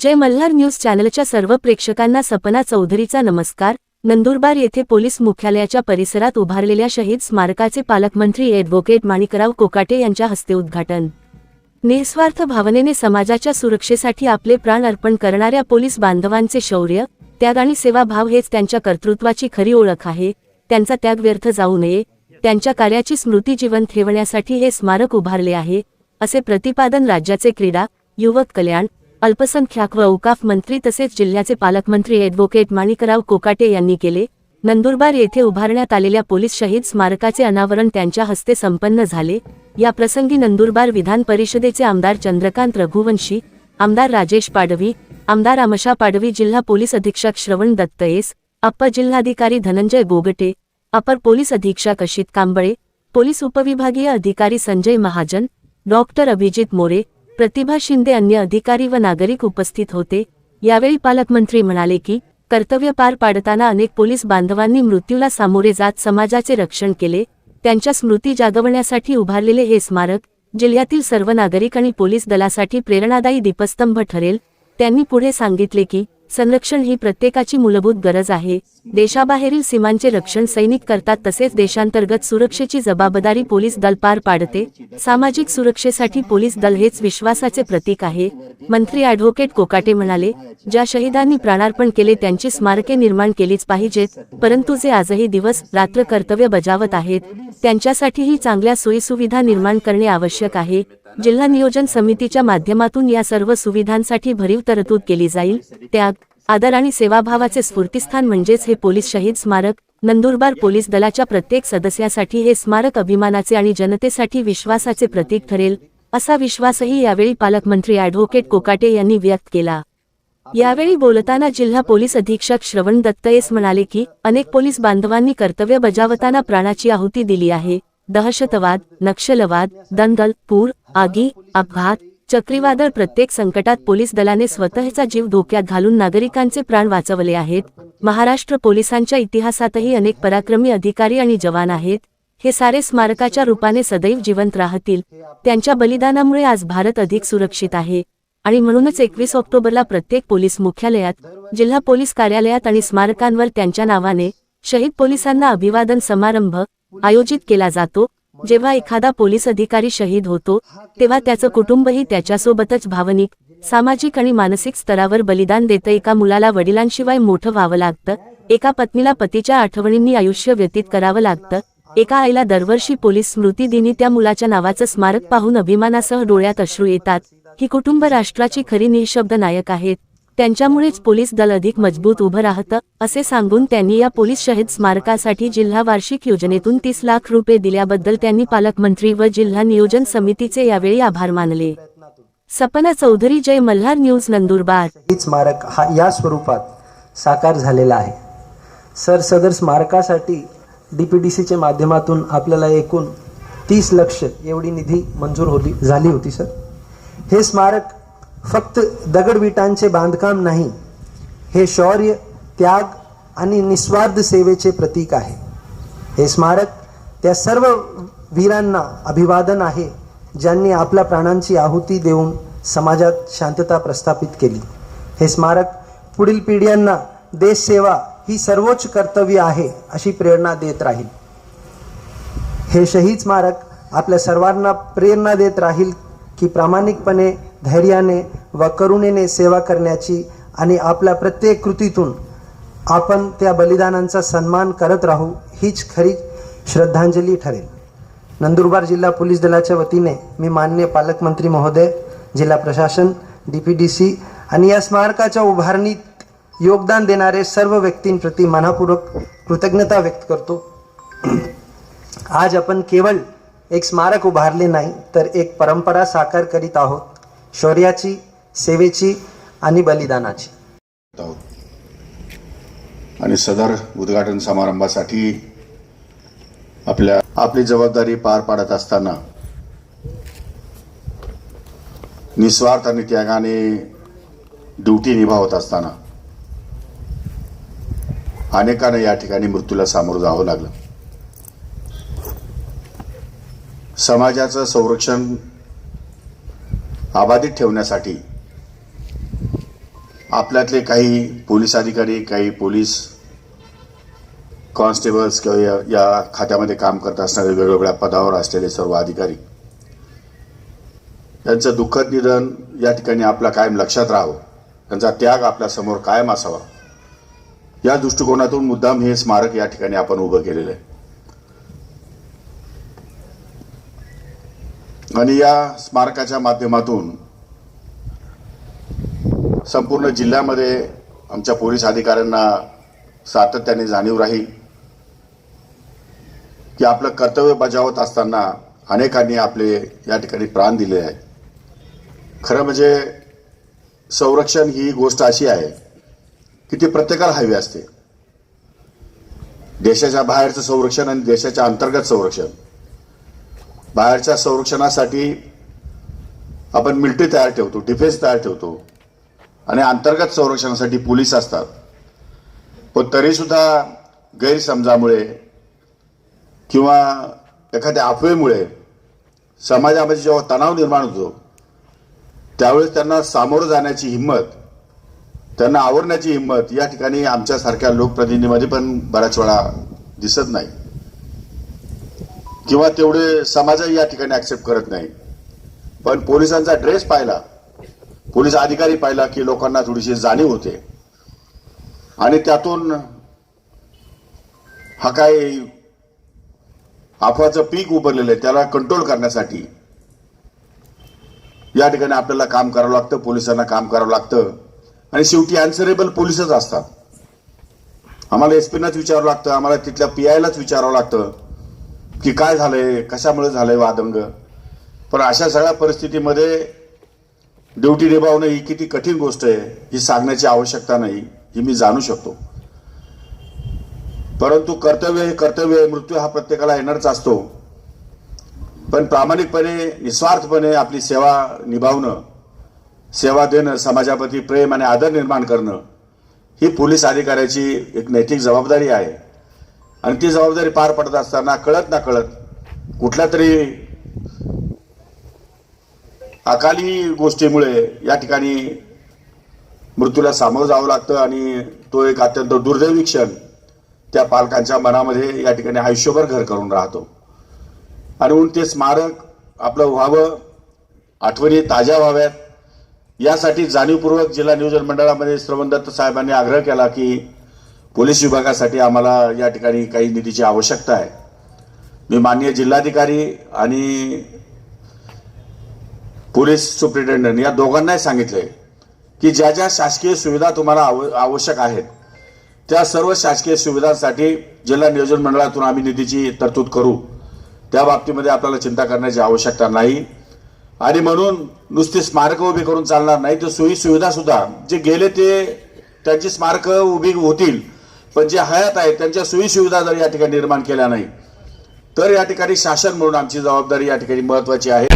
जय Malhar news चॅनलच्या सर्व प्रेक्षकांना सपना चौधरीचा नमस्कार. नंदुरबार येथे पोलीस मुख्यालयाच्या परिसरात उभारलेल्या शहीद स्मारकाचे पालकमंत्री ॲडव्होकेट माणिकराव कोकाटे यांच्या हस्ते उद्घाटन. निस्वार्थ भावनेने समाजाच्या सुरक्षेसाठी आपले प्राण अर्पण करणाऱ्या पोलीस बांधवांचे शौर्य त्याग आणि सेवाभाव हेच त्यांच्या कर्तृत्वाची खरी ओळख आहे. त्यांचा त्याग व्यर्थ जाऊ नये. त्यांच्या कार्याची स्मृती जीवन ठेवण्यासाठी हे स्मारक उभारले आहे. असे प्रतिपादन राज्याचे क्रीडा युवक कल्याण अल्पसंख्याक व औकाफ मंत्री तसेच जिल्ह्याचे पालकमंत्री ॲडव्होकेट माणिकराव कोकाटे यांनी केले. नंदुरबार येथे उभारण्यात आलेल्या पोलीस शहीद स्मारकाचे अनावरण त्यांच्या हस्ते संपन्न झाले. या प्रसंगी नंदुरबार विधान परिषदेचे आमदार चंद्रकांत रघुवंशी आमदार राजेश पाडवी आमदार अमशा पाडवी जिल्हा पोलीस अधीक्षक श्रवण दत्तयेस अप्पर जिल्हाधिकारी धनंजय गोगटे अपर पोलीस अधीक्षक अशित कांबळे पोलीस उपविभागीय अधिकारी संजय महाजन डॉक्टर अभिजित मोरे प्रतिभा शिंदे अन्य अधिकारी व नागरिक उपस्थित होते. यावेळी पालकमंत्री म्हणाले की कर्तव्य पार पाडताना अनेक पोलीस बांधवांनी मृत्यूला सामोरे जात समाजाचे रक्षण केले. त्यांच्या स्मृती जागवण्यासाठी उभारलेले हे स्मारक जिल्ह्यातील सर्व नागरिक आणि पोलीस दलासाठी प्रेरणादायी दीपस्तंभ ठरेल. त्यांनी पुढे सांगितले की संरक्षण ही प्रत्येकाची मूलभूत गरज आहे. देशाबाहेरील सीमांचे रक्षण सैनिक करतात तसेच देशांतर्गत सुरक्षेची जबाबदारी पोलीस दल पार पाडते. सामाजिक सुरक्षेसाठी पोलीस दल हेच विश्वासाचे प्रतीक आहे. मंत्री ॲडव्होकेट कोकाटे म्हणाले ज्या शहीदांनी प्राणार्पण केले त्यांची स्मारके निर्माण केलीच पाहिजेत परंतु जे आजही दिवस रात्र कर्तव्य बजावत आहेत त्यांच्यासाठीही चांगल्या सोयीसुविधा निर्माण करणे आवश्यक आहे. जिल्हा नियोजन समितीच्या माध्यमातून या सर्व सुविधांसाठी भरीव तरतूद केली जाईल. त्या आदर आणि सेवाभावाचे स्फूर्तिस्थान म्हणजेच हे पोलीस शहीद स्मारक नंदुरबार पोलीस दलाच्या प्रत्येक सदस्यासाठी हे स्मारक अभिमानाचे आणि जनतेसाठी विश्वासाचे प्रतीक ठरेल असा विश्वासही यावेळी पालकमंत्री अॅडव्होकेट कोकाटे यांनी व्यक्त केला. यावेळी बोलताना जिल्हा पोलीस अधीक्षक श्रवण दत्तयेस म्हणाले की अनेक पोलीस बांधवांनी कर्तव्य बजावताना प्राणाची आहुती दिली आहे दहशतवाद नक्षलवाद दंगल पूर आगी अपघात चक्रीवादळ प्रत्येक संकटात पोलीस दलाने स्वतःचा जीव धोक्यात घालून नागरिकांचे प्राण वाचवले आहेत. महाराष्ट्र पोलिसांच्या इतिहासातही अनेक पराक्रमी अधिकारी आणि जवान आहेत. हे सारे स्मारकाच्या रूपाने सदैव जिवंत राहतील. त्यांच्या बलिदानामुळे आज भारत अधिक सुरक्षित आहे. आणि म्हणूनच एकवीस ऑक्टोबरला प्रत्येक पोलीस मुख्यालयात जिल्हा पोलीस कार्यालयात आणि स्मारकांवर त्यांच्या नावाने शहीद पोलिसांना अभिवादन समारंभ आयोजित केला जातो. जेव्हा एखादा पोलीस अधिकारी शहीद होतो तेव्हा त्याचं कुटुंबही त्याच्यासोबतच भावनिक सामाजिक आणि मानसिक स्तरावर बलिदान देतं. एका मुलाला वडिलांशिवाय मोठं व्हावं लागतं. एका पत्नीला पतीच्या आठवणींनी आयुष्य व्यतीत करावं लागतं. एका आईला दरवर्षी पोलीस स्मृती दिनी त्या मुलाच्या नावाचं स्मारक पाहून अभिमानासह डोळ्यात अश्रू येतात. ही कुटुंब राष्ट्राची खरी निशब्द नायक आहेत. त्यांच्यामुळेच पोलीस दल अधिक मजबूत उभं राहतं असे सांगून त्यांनी या पोलीस शहीद स्मारकासाठी जिल्हा वार्षिक योजनेतून तीस लाख रुपये दिल्याबद्दल त्यांनी पालकमंत्री व जिल्हा नियोजन समितीचे यावेळी आभार मानले. सपना चौधरी जय मल्हार न्यूज नंदुरबार. स्मारक हा या स्वरूपात साकार झालेला आहे. सर सदर स्मारकासाठी डी पी डी सीच्या माध्यमातून आपल्याला एकूण तीस लक्ष एवढी निधी मंजूर होती झाली होती सर. हे स्मारक फक्त दगडविटांचे बांधकाम नाही हे शौर्य त्याग आणि निस्वार्थ सेवेचे प्रतीक आहे. हे स्मारक त्या सर्व वीरांना अभिवादन आहे ज्यांनी आपल्या प्राणांची आहुती देऊन समाजात शांतता प्रस्थापित केली. हे स्मारक पुढील पिढ्यांना देशसेवा ही सर्वोच्च कर्तव्य आहे अशी प्रेरणा देत राहील. हे शहीद स्मारक आपल्या सर्वांना प्रेरणा देत राहील की प्रामाणिकपणे धैर्याने व करुणेने सेवा करण्याची आणि आपल्या प्रत्येक कृतीतून आपण त्या बलिदानांचा सन्मान करत राहू हीच खरी श्रद्धांजली ठरेल. नंदुरबार जिल्हा पोलीस दलाच्या वतीने मी मान्य पालकमंत्री महोदय जिल्हा प्रशासन डी पी डी सी आणि या स्मारकाच्या उभारणीत योगदान देणारे सर्व व्यक्तींप्रती मनापूर्वक कृतज्ञता व्यक्त करतो. आज आपण केवळ एक स्मारक उभारले नाही तर एक परंपरा साकार करीत आहोत. शौर्याची सेवेची आणि बलिदानाची. आणि सदर उद्घाटन समारंभासाठी आपल्या आपली जबाबदारी पार पाडत असताना निस्वार्थ आणि त्यागाने ड्युटी निभावत असताना अनेकांना या ठिकाणी मृत्यूला सामोरं जावं लागलं. समाजाचं संरक्षण अबाधित ठेवण्यासाठी आपल्यातले काही पोलीस अधिकारी काही पोलीस कॉन्स्टेबल्स किंवा या, या खात्यामध्ये काम करत असणारे वेगवेगळ्या पदावर असलेले सर्व अधिकारी यांचं दुःखद निधन या ठिकाणी आपला कायम लक्षात राहावं. त्यांचा त्याग आपल्यासमोर कायम असावा. या दृष्टिकोनातून मुद्दाम हे स्मारक या ठिकाणी आपण उभं केलेलं आहे. आणि या स्मारकाच्या माध्यमातून संपूर्ण जिल्ह्यामध्ये आमच्या पोलीस अधिकाऱ्यांना सातत्याने जाणीव राहील की आपलं कर्तव्य बजावत असताना अनेकांनी आपले या ठिकाणी प्राण दिले आहे. खरं म्हणजे संरक्षण ही गोष्ट अशी आहे की ती प्रत्येकाला हवी असते. देशाच्या बाहेरचं संरक्षण आणि देशाच्या अंतर्गत संरक्षण. बाहेरच्या संरक्षणासाठी आपण मिलिटरी तयार ठेवतो डिफेन्स तयार ठेवतो. आणि अंतर्गत संरक्षणासाठी पोलीस असतात. पण तरीसुद्धा गैरसमजामुळे किंवा एखाद्या अफवेमुळे समाजामध्ये जेव्हा तणाव निर्माण होतो त्यावेळेस त्यांना सामोरं जाण्याची हिंमत त्यांना आवरण्याची हिंमत या ठिकाणी आमच्यासारख्या लोकप्रतिनिधीमध्ये पण बऱ्याच वेळा दिसत नाही. किंवा तेवढे समाजही या ठिकाणी ऍक्सेप्ट करत नाही. पण पोलिसांचा ड्रेस पाहिला. पोलीस अधिकारी पाहिला की लोकांना थोडीशी जाणीव होते. आणि त्यातून हा काय अफवाचं पीक उभरलेलं आहे. त्याला कंट्रोल करण्यासाठी या ठिकाणी आपल्याला काम करावं लागतं पोलिसांना काम करावं लागतं. आणि शेवटी अन्सरेबल पोलिसच असतात. आम्हाला एसपीनाच विचारावं लागतं आम्हाला तिथल्या पी आयलाच विचारावं लागतं. की काय झालंय कशामुळे झालंय वादंग? पण अशा सगळ्या परिस्थितीमध्ये ड्युटी निभावणं ही किती कठीण गोष्ट आहे ही सांगण्याची आवश्यकता नाही ही मी जाणू शकतो. परंतु कर्तव्य हे कर्तव्य आहे मृत्यू हा प्रत्येकाला येणारच असतो. पण प्रामाणिकपणे निस्वार्थपणे आपली सेवा निभावणं सेवा देणं समाजाप्रती प्रेम आणि आदर निर्माण करणं ही पोलीस अधिकाऱ्याची एक नैतिक जबाबदारी आहे. आणि ती जबाबदारी पार पडत असताना कळत ना कळत कुठल्या तरी अकाली गोष्टीमुळे या ठिकाणी मृत्यूला सामोरं जावं लागतं आणि तो एक अत्यंत दुर्दैवी क्षण त्या पालकांच्या मनामध्ये या ठिकाणी आयुष्यभर घर करून राहतो. आणि ते स्मारक आपलं व्हावं आठवणी ताज्या व्हाव्यात. यासाठी जाणीवपूर्वक जिल्हा नियोजन मंडळामध्ये श्रवण दत्त साहेबांनी आग्रह केला की पोलीस विभागासाठी आम्हाला या ठिकाणी काही निधीची आवश्यकता आहे. मी माननीय जिल्हाधिकारी आणि पोलीस सुप्रिटेंडंट या दोघांनाही सांगितले की ज्या ज्या शासकीय सुविधा तुम्हाला आव आवश्यक आहेत त्या सर्व शासकीय सुविधांसाठी जिल्हा नियोजन मंडळातून आम्ही निधीची तरतूद करू. त्या बाबतीमध्ये आपल्याला चिंता करण्याची आवश्यकता नाही. आणि म्हणून नुसती स्मारकं उभी करून चालणार नाही तर सोयी सुविधासुद्धा जे गेले ते त्यांची स्मारकं उभी होतील पण जे हयात आहेत त्यांच्या सोयी सुविधा जर या ठिकाणी निर्माण केल्या नाही तर या ठिकाणी शासन म्हणून आमची जबाबदारी या ठिकाणी महत्वाची आहे.